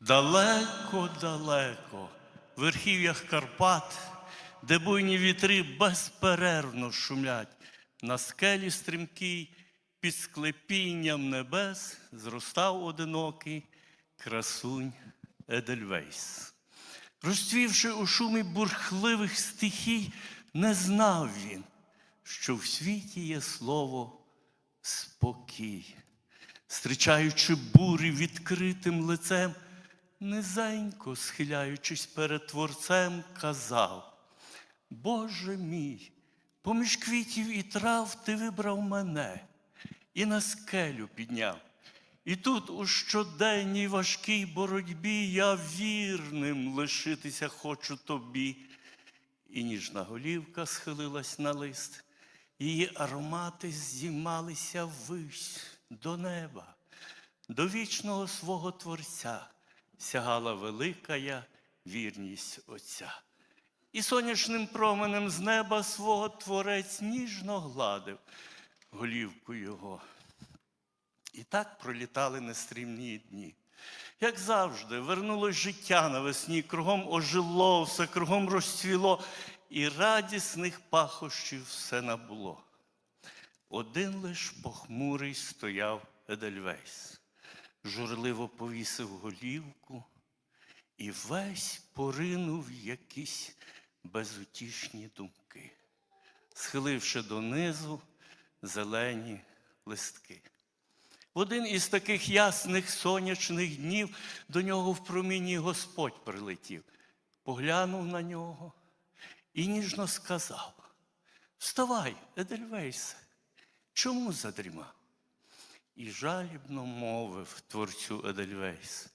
Далеко-далеко, в верхів'ях Карпат, де буйні вітри безперервно шумлять, на скелі стрімкій під склепінням небес зростав одинокий красунь Едельвейс. Розцвівши у шумі бурхливих стихій, не знав він, що в світі є слово спокій. Зустрічаючи бурі відкритим лицем, низенько схиляючись перед Творцем, казав: Боже мій, поміж квітів і трав ти вибрав мене і на скелю підняв. І тут у щоденній важкій боротьбі я вірним лишитися хочу тобі. І ніжна голівка схилилась на лист, її аромати здіймалися ввись до неба, до вічного свого Творця сягала велика вірність Отця. І сонячним променем з неба свого Творець ніжно гладив голівку його. І так пролітали нестрімні дні. Як завжди, вернулось життя навесні, кругом ожило, все кругом розцвіло, і радісних пахощів все набуло. Один лиш похмурий стояв Едельвейс, журливо повісив голівку і весь поринув якісь безутішні думки, схиливши донизу зелені листки. В один із таких ясних сонячних днів до нього в промінні Господь прилетів, поглянув на нього і ніжно сказав: Вставай, Едельвейсе, чому задрімав? І жалібно мовив творцю Едельвейс: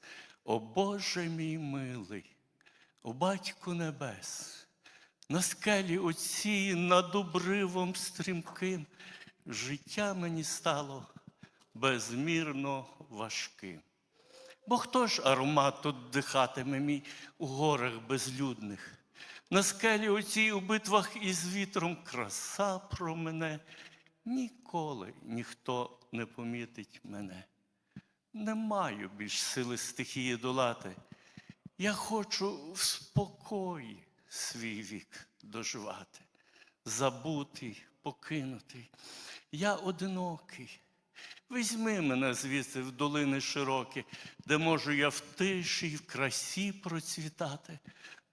О Боже мій милий, о батьку небес, на скелі оцій над обривом стрімким, життя мені стало безмірно важким. Бо хто ж аромат тут дихатиме мій у горах безлюдних? На скелі оцій у битвах із вітром краса про мене. Ніколи ніхто не помітить мене. Не маю більш сили стихії долати. Я хочу в спокої свій вік доживати, забутий, покинутий. Я одинокий. Візьми мене звідси в долини широкі, де можу я в тиші й в красі процвітати.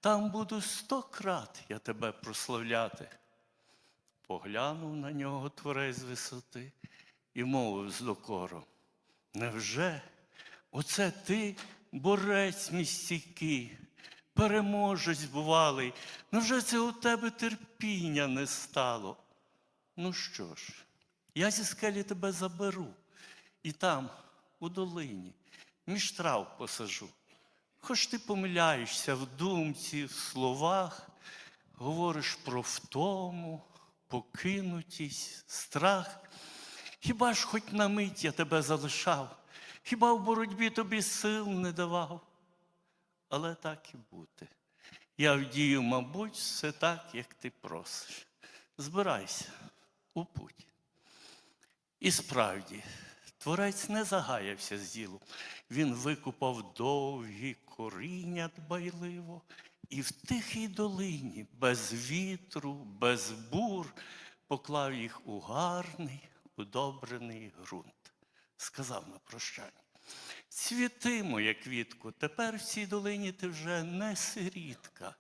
Там буду сто крат я тебе прославляти. Поглянув на нього творець з висоти і мовив з докором. Невже оце ти, борець мій переможець бувалий, невже це у тебе терпіння не стало? Ну що ж, я зі скелі тебе заберу і там, у долині, між трав посажу. Хоч ти помиляєшся в думці, в словах, говориш про втому, покинутість, страх. Хіба ж хоч на мить я тебе залишав, хіба в боротьбі тобі сил не давав? Але так і бути. Я вдію, мабуть, все так, як ти просиш. Збирайся у путь. І справді, творець не загаявся з ділом. Він викупав довгі коріння дбайливо, і в тихій долині, без вітру, без бур, поклав їх у гарний, удобрений ґрунт. Сказав на прощання. Цвіти, моя квітко, тепер в цій долині ти вже не сирітка.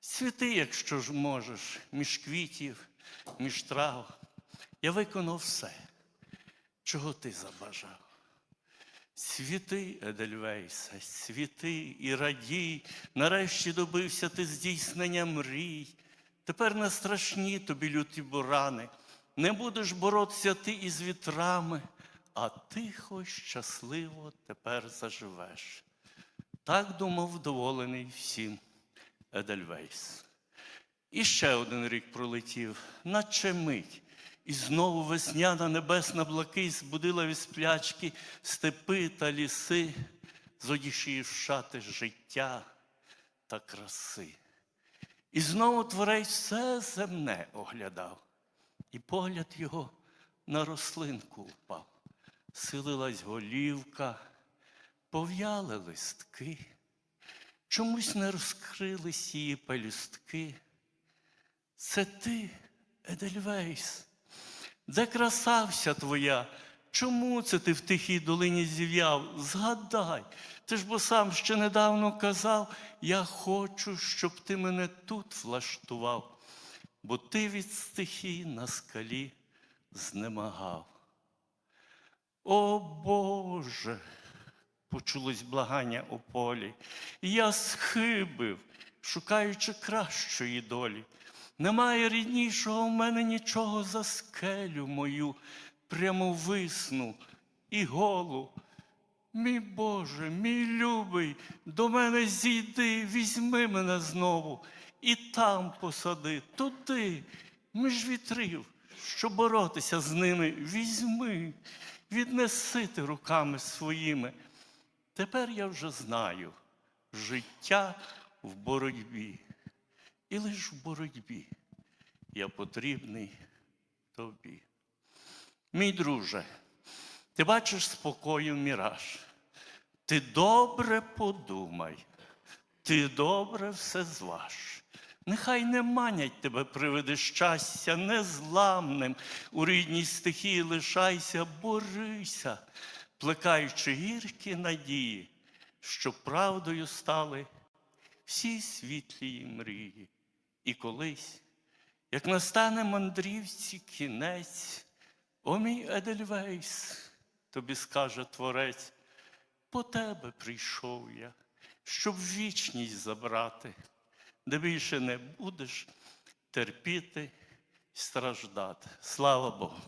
Цвіти, якщо ж можеш, між квітів, між трав. Я виконав все, чого ти забажав. Світи, Едельвейсе, світи і радій, нарешті добився ти здійснення мрій. Тепер не страшні тобі люті бурани, не будеш боротися ти із вітрами, а тихо, щасливо тепер заживеш. Так думав вдоволений всім Едельвейс. І ще один рік пролетів, наче мить. І знову весняна небесна блакить збудила від сплячки степи та ліси, зодішившати життя та краси. І знову творець все земне оглядав, і погляд його на рослинку впав. Силилась голівка, пов'яли листки, чомусь не розкрились її пелюстки. Це ти, Едельвейс, де краса вся твоя? Чому це ти в тихій долині зів'яв? Згадай, ти ж бо сам ще недавно казав, я хочу, щоб ти мене тут влаштував, бо ти від стихій на скалі знемагав. О Боже, почулось благання у полі. Я схибив, шукаючи кращої долі. Немає ріднішого в мене нічого за скелю мою, прямовисну і голу. Мій Боже, мій любий, до мене зійди, візьми мене знову і там посади, туди, між вітрів, щоб боротися з ними, візьми, віднеси ти руками своїми. Тепер я вже знаю життя в боротьбі. І лиш в боротьбі я потрібний тобі. Мій друже, ти бачиш спокою міраж. Ти добре подумай, ти добре все зваж. Нехай не манять тебе привиди щастя незламним, у рідній стихії лишайся, борися, плекаючи гіркі надії, щоб правдою стали всі світлі мрії. І колись, як настане мандрівці кінець, о мій Едельвейс, тобі скаже творець, по тебе прийшов я, щоб вічність забрати, де більше не будеш терпіти страждати. Слава Богу.